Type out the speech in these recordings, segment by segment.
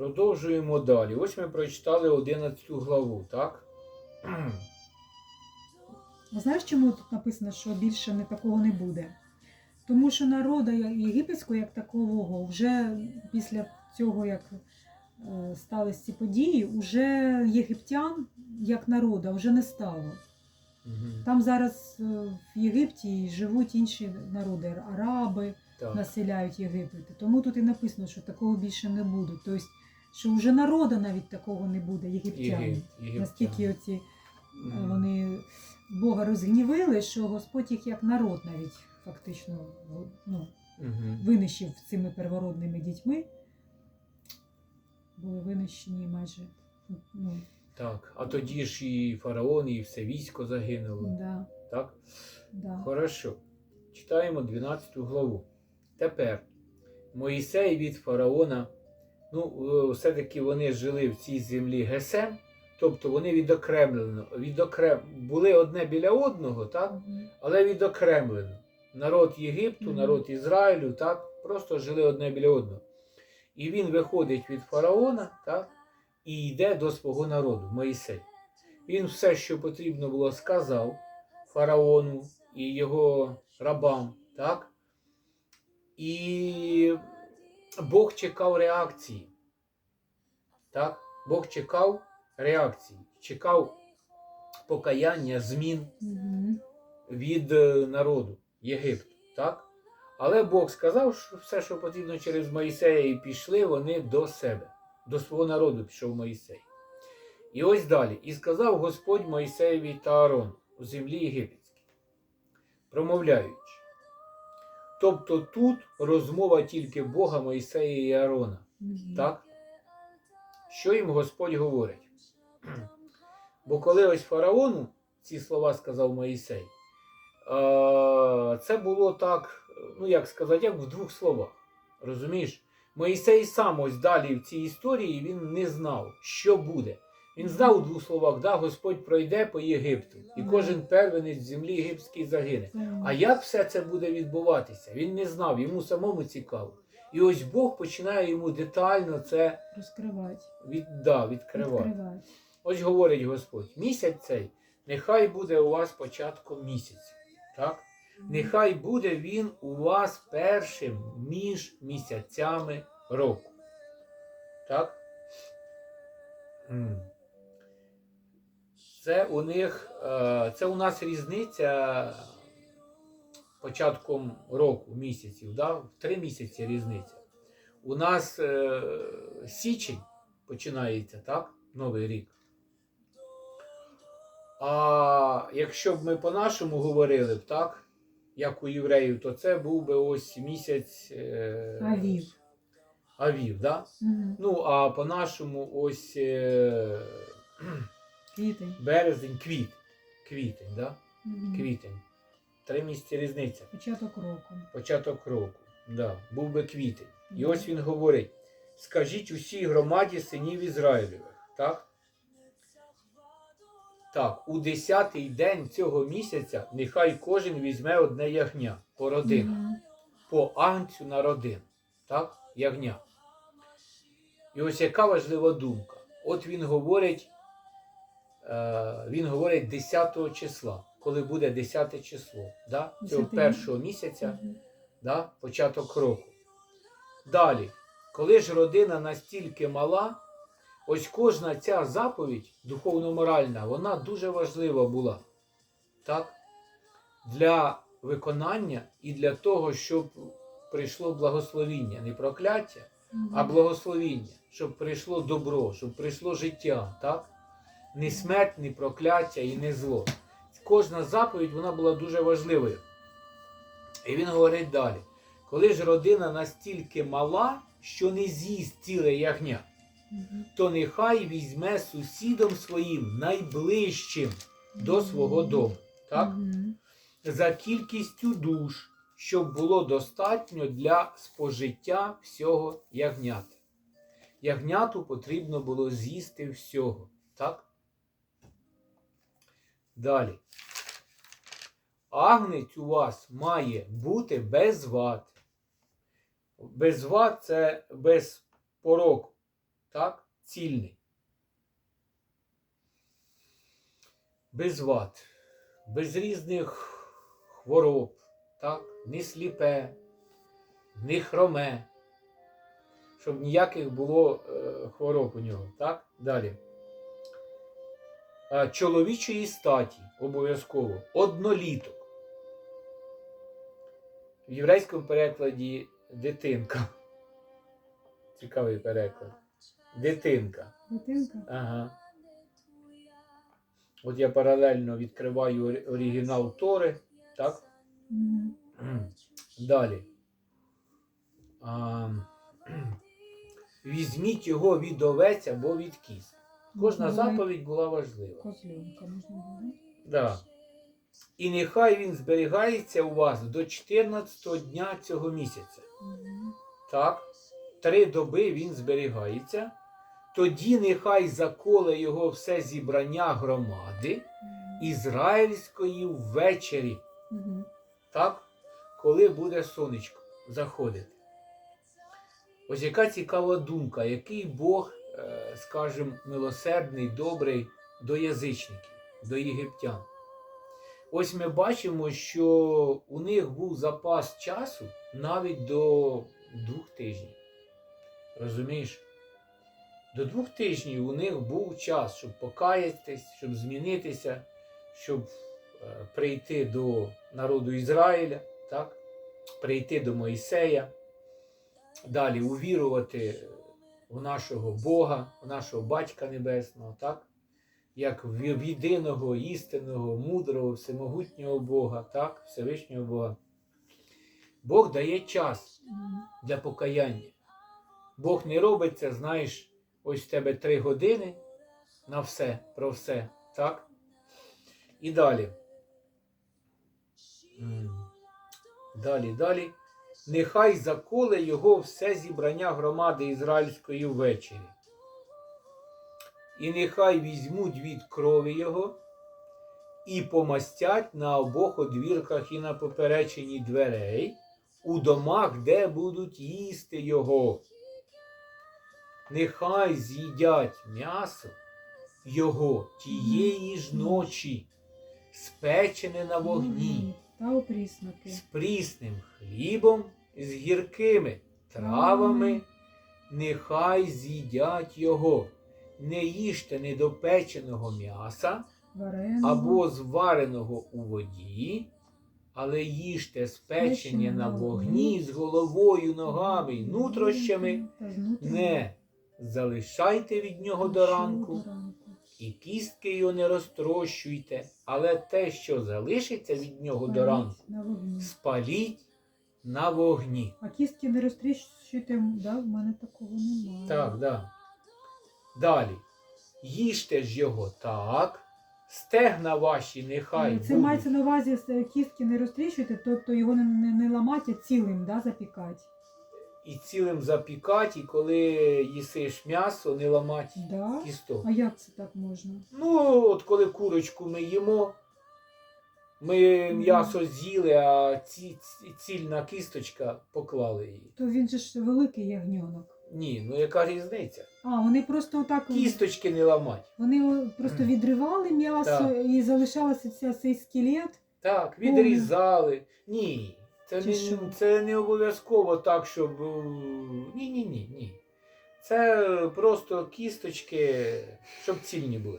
Продовжуємо далі. Ось ми прочитали 11 главу, так? А знаєш, чому тут написано, що більше не такого не буде? Тому що народу єгипетського як такового вже після цього, як е, сталися ці події, вже єгиптян як народу вже не стало. Там зараз е, в Єгипті живуть інші народи, араби Так. населяють Єгипет. Тому тут і написано, що такого більше не буде. Тобто, що вже народу навіть такого не буде, єгиптян. Єгипт, єгиптян. Наскільки оці Мгм. вони Бога розгнівили, що Господь їх як народ навіть фактично ну, Мгм. винищив цими первородними дітьми. Були винищені майже. Ну, Так. А тоді ж і фараон, і все військо загинуло. да, Так? да. Хорошо. Читаємо 12 главу. Тепер Моїсей від фараона, ну, е, все-таки вони жили в цій землі Гесем, тобто вони відокремлено, відокрем... були одне біля одного, так? Але відокремлено. Народ Єгипту, народ Ізраїлю, так, просто жили одне біля одного. І він виходить від фараона, так, і йде до свого народу, Моїсей. Він все, що потрібно було, сказав фараону і його рабам, так? І Бог чекав реакції. Так? Бог чекав реакції, чекав покаяння, змін від е, народу Єгипту. Так? Але Бог сказав, що все, що потрібно через Моїсея, і пішли вони до себе, до свого народу пішов Моїсей. І ось далі. І сказав Господь Моїсеєві та Аарону у землі єгипетській, промовляючи. Тобто тут розмова тільки Бога, Моїсея і Аарона. Так? Що їм Господь говорить? Бо коли ось фараону ці слова сказав Моїсей, це було так, ну як сказати, як в двох словах. Розумієш? Моїсей сам ось далі в цій історії він не знав, що буде. Він знав у двох словах, да, Господь пройде по Єгипту, і кожен первенець в землі єгипетській загине. А як все це буде відбуватися? Він не знав, йому самому цікаво. І ось Бог починає йому детально це розкривати. від, да, відкривати. Відкривати. Ось говорить Господь: місяць цей, нехай буде у вас початком місяця. Так? Нехай буде він у вас першим між місяцями року. Так? Це у них, е, це у нас різниця початком року, місяців, да? в три місяці різниця. У нас е, січень починається, так? Новий рік. А якщо б ми по-нашому говорили б, так? Як у євреїв, то це був би ось місяць е, Авів. Авів, да? Мгм. Ну, а по-нашому ось е, Квітень. березень, квіт. Квітень, да? Мгм. Квітень. Три місяці різниця. Початок року. Початок року. Да, був би квітень. І ось він говорить: скажіть усій громаді синів Ізраїлевих, так? Так, у десятий день цього місяця нехай кожен візьме одне ягня по родинах, Мгм. по агнцю на родину. Так? Ягня. І ось яка важлива думка. От він говорить, він говорить 10 числа, коли буде 10 число, да? цього 10 першого місяця да, початок року. Далі, коли ж родина настільки мала, ось кожна ця заповідь духовно-моральна, вона дуже важлива була. Так? Для виконання і для того, щоб прийшло благословіння, не прокляття, а благословіння, щоб прийшло добро, щоб прийшло життя, так? Не смерть, не прокляття і не зло. Кожна заповідь вона була дуже важливою. І він говорить далі: коли ж родина настільки мала, що не з'їсть ціле ягня, то нехай візьме сусідом своїм найближчим до свого дому. Так? За кількістю душ, щоб було достатньо для спожиття всього ягнята. Ягняту потрібно було з'їсти всього. Так? Далі. Агнець у вас має бути без вад. Без вад це без пороку. так? Цільний. Без вад, без різних хвороб, так? Не сліпе, не хроме, щоб ніяких було е, хвороб у нього. Так? Далі. Чоловічої статі обов'язково одноліток. В єврейському перекладі дитинка. Цікавий переклад. Дитинка. Дитинка. Ага. От я паралельно відкриваю оригінал Тори. Так? Мгм. Далі. А, візьміть його від овець або від кіз. Кожна заповідь була важлива. Козленка можна було. Да. І нехай він зберігається у вас до 14 дня цього місяця. Так, три доби він зберігається. Тоді нехай заколе його все зібрання громади ізраїльської ввечері. Так, коли буде сонечко заходити. Ось яка цікава думка, який Бог, скажімо, милосердний, добрий до язичників, до єгиптян. Ось ми бачимо, що у них був запас часу навіть до двох тижнів. Розумієш? До двох тижнів у них був час, щоб покаятись, щоб змінитися, щоб е, прийти до народу Ізраїля, так? прийти до Моїсея, далі увірувати в нашого Бога, в нашого Батька Небесного, так? як в єдиного, істинного, мудрого, всемогутнього Бога, так? Всевишнього Бога. Бог дає час для покаяння. Бог не робить це, знаєш, ось в тебе три години на все, про все, так? І далі. Далі, далі. Нехай заколе його все зібрання громади ізраїльської ввечері. І нехай візьмуть від крові його і помастять на обох одвірках і на поперечині дверей у домах, де будуть їсти його. Нехай з'їдять м'ясо його тієї ж ночі, спечене на вогні, Та опрісноки. з прісним хлібом, з гіркими травами, нехай з'їдять його. Не їжте недопеченого м'яса Вареного. або звареного у воді, але їжте спечення на вогні з головою, ногами й нутрощами, не залишайте від нього До ранку. І кістки його не розтрощуйте, але те, що залишиться від нього до ранку, На вогні. спаліть на вогні. А кістки не розтріщуйте, да? в мене такого немає. Так, да. Далі. Їжте ж його так, стегна ваші нехай Е, Це будуть. мається на увазі е, кістки не розтріщуйте, тобто його не, не, не ламати, а цілим да, запікати. І цілим запікати, і коли їсиш м'ясо, не ламати Да? кісток. А як це так можна? Ну, от коли курочку ми їмо, ми м'ясо з'їли, а ці, ці- цільна кісточка поклали її. То він же ж великий ягньонок. Ні, ну яка різниця? А, вони просто отак. Кісточки не ламати. Вони о, просто відривали м'ясо Так. і залишався ця, цей скелет. Так, відрізали. Ні. Це Чи не, це не обов'язково так, щоб. е, Ні, ні, ні, ні. Це просто кісточки, щоб цільні були.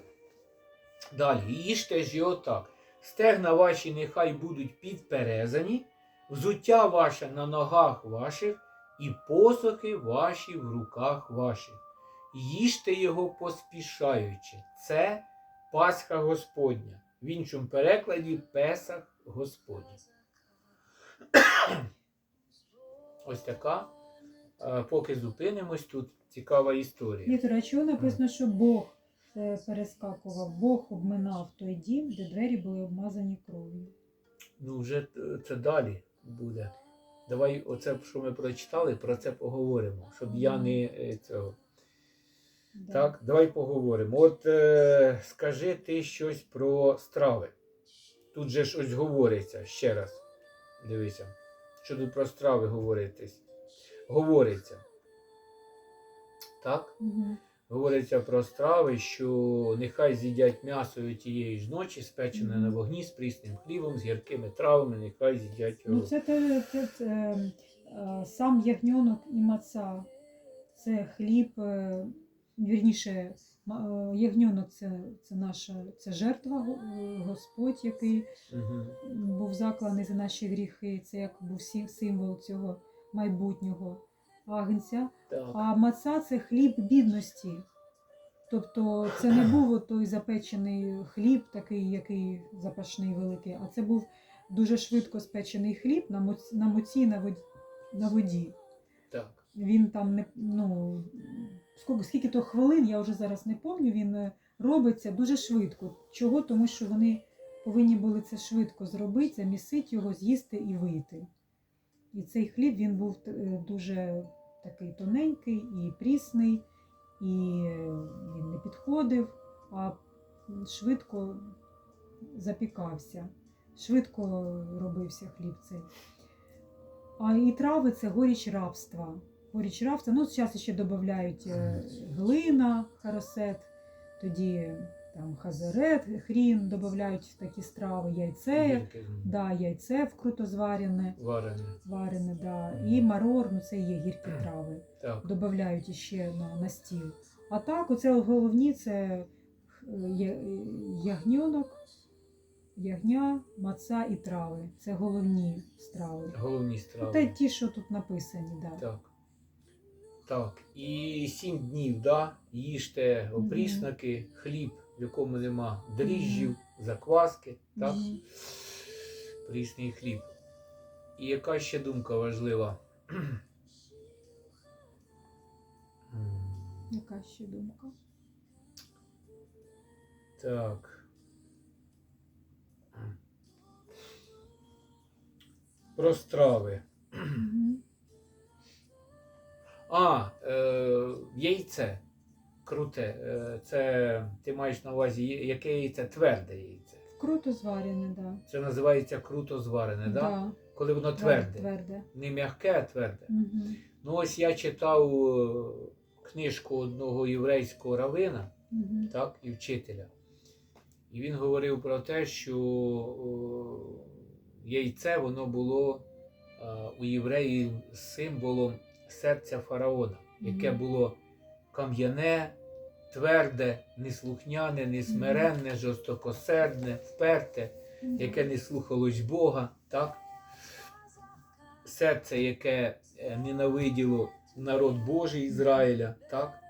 Далі, їжте ж його так. Стегна ваші нехай будуть підперезані, взуття ваше на ногах ваших, і посохи ваші в руках ваших. Їжте його поспішаючи. Це Пасха Господня. В іншому перекладі Песах Господній. Ось така. Е, Поки зупинимось, тут цікава історія. Віктор, а чого написано, що Бог е, перескакував, Бог обминав той дім, де двері були обмазані кров'ю. Ну, вже е, це далі буде. Давай, оце, що ми прочитали, про це поговоримо, щоб я не цього. Да. Так, давай поговоримо. От е, скажи ти щось про страви. Тут же ж ось говориться ще раз. Дивися. Що тут про страви говоритись? Говориться. так? Мгм. Говориться про страви, що нехай з'їдять м'ясо тієї ж ночі, спечене на вогні з прісним хлібом, з гіркими травами, нехай з'їдять його. Ну, це, те, це, це е, сам ягньонок і маца. Це хліб, е, вірніше, е, ягньонок це, це наша це жертва, е, Господь, який Мгм. був закланий за наші гріхи. Це як був символ цього майбутнього агнця. Так. А маца це хліб бідності. Тобто це не був той запечений хліб, такий, який запашний великий, а це був дуже швидко спечений хліб на моці на, моці, на, воді, на воді. так. Він там не ну, скільки, то хвилин, я вже зараз не пам'ятаю, він е, робиться дуже швидко. Чого? Тому що вони повинні були це швидко зробити, замісити його, з'їсти і вийти. І цей хліб він був е, дуже такий тоненький і прісний, і е, він не підходив, а швидко запікався, швидко робився хліб цей. А і трави це горіч рабства. Горіч рабства. Ну, зараз ще додають е, глина, харосет, тоді там хазарет, хрін, додають такі страви, яйце, да, яйце вкруто зварене, Варене. варене, да. і марор, ну це є гіркі трави. Додають іще на, на стіл. А так, оце головні це е, ягньонок, ягня, маца і трави. Це головні страви. Головні страви. й ті, що тут написані, да. Так. Так. І сім днів, да, їжте опріснаки, хліб, в якому нема дріжджів, закваски, так? Прісний хліб. І яка ще думка важлива? Яка ще думка? Так. Про страви. А, е, яйце. Круте. Е, це ти маєш на увазі, яке яйце? Тверде яйце. Круто зварене, да. Це називається круто зварене, да? Да, коли воно тверде. тверде. Не м'яке, а тверде. Мгм. Ну ось я читав е, книжку одного єврейського равина, Мгм. так, і вчителя. І він говорив про те, що яйце воно було е, у євреїв символом серця фараона, яке було кам'яне, тверде, неслухняне, несмиренне, жорстокосердне, вперте, яке не слухалось Бога, так? Серце, яке е, ненавиділо народ Божий Ізраїля, так?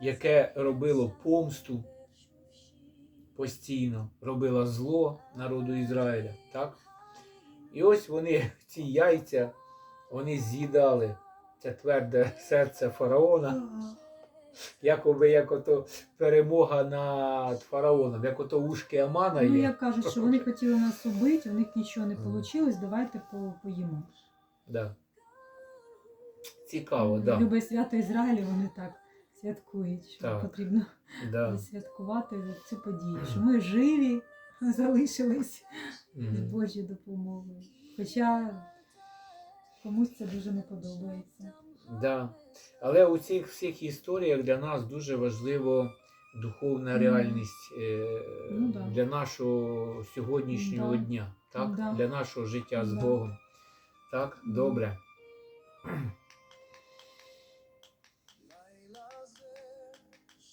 яке робило помсту постійно, робило зло народу Ізраїля. Так? І ось вони, ці яйця, вони з'їдали це тверде серце фараона, якоби як ото перемога над фараоном, як ото ушки Амана Ну, є. як кажуть, що вони хотіли нас убити, у них нічого не вийшло, давайте по- поїмо. Да. Цікаво, да. Любе свято Ізраїлю вони так святкують, що Так. потрібно Да. святкувати цю подію, що ми живі залишились з Мгм. Божою допомогою. Хоча комусь це дуже не подобається. Да. Але у цих всіх історіях для нас дуже важливо духовна реальність е, Ну да. для нашого сьогоднішнього Да. дня, так? Да. для нашого життя з Да. Богом. Так, добре.